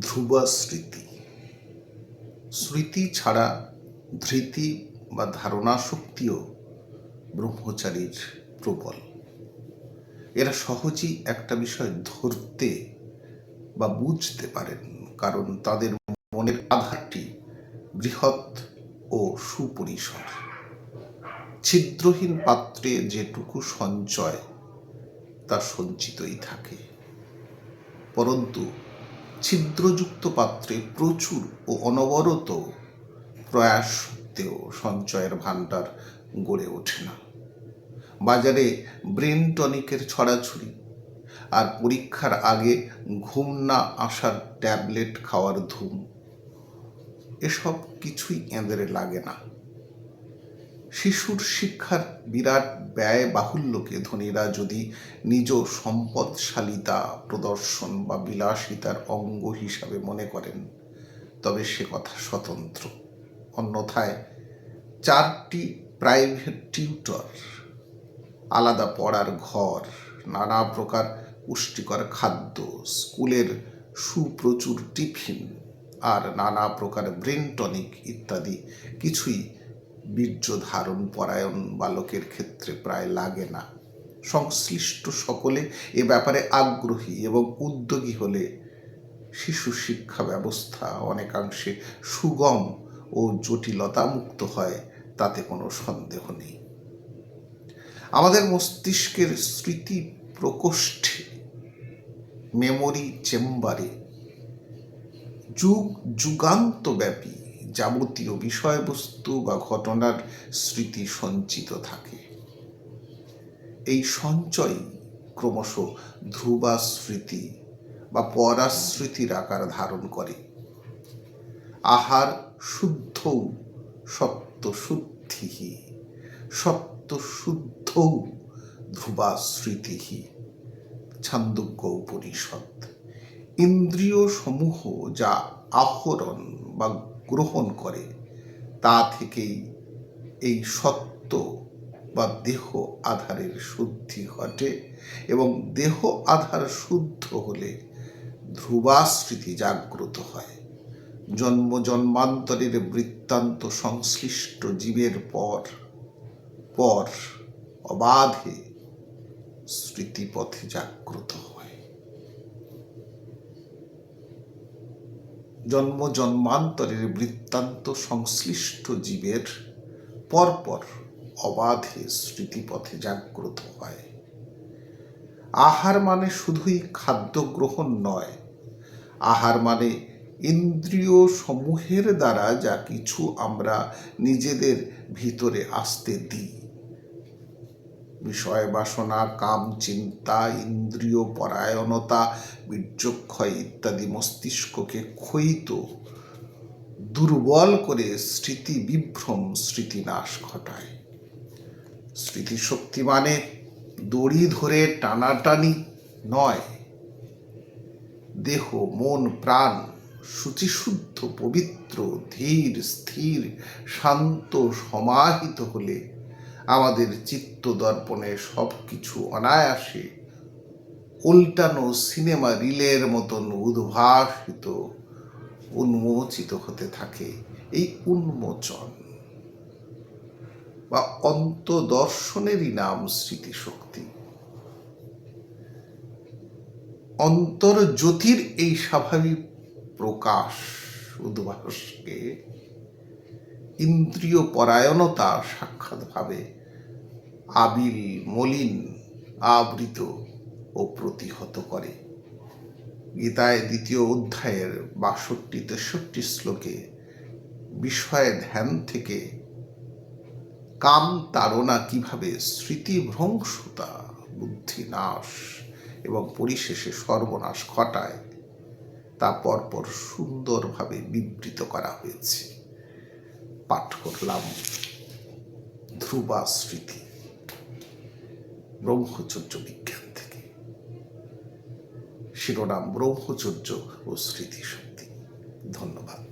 ধ্রুবা স্মৃতি। স্মৃতি ছাড়া ধৃতি বা ধারণা শক্তিও ব্রহ্মচারীর প্রবল। এরা সহজেই একটা বিষয় ধরতে বা বুঝতে পারেন, কারণ তাদের মনের আধারটি বৃহৎ ও সুপরিসর। ছিদ্রহীন পাত্রে যেটুকু সঞ্চয়, তা সঞ্চিতই থাকে। পরন্তু ছিদ্রযুক্ত পাত্রে প্রচুর ও অনবরত প্রয়াস সত্ত্বেও সঞ্চয়ের ভাণ্ডার গড়ে ওঠে না। বাজারে ব্রেন টনিকের ছড়াছড়ি আর পরীক্ষার আগে ঘুম না আসার ট্যাবলেট খাওয়ার ধুম, এসব কিছুই এঁদের লাগে না। শিশুর শিক্ষার বিরাট ব্যয় বাহুল্যকে ধনীরা যদি নিজ সম্পদশালিতা, প্রদর্শন বা বিলাসিতার অঙ্গ হিসাবে মনে করেন, তবে সে কথা স্বতন্ত্র। অন্যথায় চারটি প্রাইভেট টিউটর, আলাদা পড়ার ঘর, নানা প্রকার পুষ্টিকর খাদ্য, স্কুলের সুপ্রচুর টিফিন আর নানা প্রকার ব্রেন টনিক ইত্যাদি কিছুই বীর্য ধারণ পরায়ণ বালকের ক্ষেত্রে প্রায় লাগে না। সংশ্লিষ্ট সকলে এ ব্যাপারে আগ্রহী এবং উদ্যোগী হলে শিশু শিক্ষা ব্যবস্থা অনেকাংশে সুগম ও জটিলতা মুক্ত হয়, তাতে কোনো সন্দেহ নেই। আমাদের মস্তিষ্কের স্মৃতি প্রকোষ্ঠে মেমোরি চেম্বারে যুগ যুগান্তব্যাপী যাবতীয় বিষয়বস্তু বা ঘটনার স্মৃতি সঞ্চিত থাকে। এই সঞ্চয় ক্রমশ ধ্রুবা স্মৃতি বা পরাস্মৃতির আকার ধারণ করে। আহার শুদ্ধৌ সত্য শুদ্ধিহি সত্য শুদ্ধৌ ধ্রুবা স্মৃতিহি ছান্দোগ্য উপনিষদ ইন্দ্রিয় সমূহ যা আহরণ বা গ্রহণ করে, তা থেকেই এই সত্য বা দেহ আধারের শুদ্ধি ঘটে এবং দেহ আধার শুদ্ধ হলে ধ্রুবাস্মৃতি জাগ্রত হয়। জন্ম জন্মান্তরের বৃত্তান্ত সংশ্লিষ্ট জীবের পর পর অবাধে স্মৃতিপথে জাগ্রত হয়। জন্ম জন্মান্তরের বৃত্তান্ত সংশ্লিষ্ট জীবের পরপর অবাধে স্মৃতিপথে জাগ্রত হয়। আহার মানে শুধুই খাদ্য গ্রহণ নয়, আহার মানে ইন্দ্রিয় সমূহের দ্বারা যা কিছু আমরা নিজেদের ভিতরে আসতে দিই। বিষয় বাসনা, কাম, চিন্তা, ইন্দ্রিয় পরায়ণতা, বীর্যক্ষয় ইত্যাদি মস্তিষ্ককে ক্ষয়িত, দুর্বল করে স্মৃতি বিভ্রম স্মৃতিনাশ ঘটায়। স্মৃতিশক্তি মানে দড়ি ধরে টানাটানি নয়। দেহ, মন, প্রাণ শুচিশুদ্ধ, পবিত্র, ধীর, স্থির, শান্ত, সমাহিত হলে আমাদের চিত্ত দর্পণে সব কিছু অনায়াসে উল্টানো সিনেমা রিলের মতন উদ্ভাসিত, উন্মোচিত হতে থাকে এই উন্মোচন। বা অন্তদর্শনেরই নাম স্মৃতিশক্তি। অন্তর্জ্যোতির এই স্বাভাবিক প্রকাশ, উদ্ভাসকে ইন্দ্রিয় পরায়ণতা সাক্ষাৎভাবে আবিল মলিন আবৃত ও প্রতিহত করে। গীতায় দ্বিতীয় অধ্যায়ের বাষট্টি তেষট্টি শ্লোকে বিষয়ে ধ্যান থেকে কাম তাড়না কীভাবে স্মৃতিভ্রংশতা বুদ্ধিনাশ এবং পরিশেষে সর্বনাশ ঘটায় তা পরপর সুন্দরভাবে বিবৃত করা হয়েছে। পাঠ করলাম। ধ্রুবা স্মৃতি ব্রহ্মচর্য বিজ্ঞান থেকে। শিরোনাম ব্রহ্মচর্য ও স্মৃতি শক্তি ধন্যবাদ।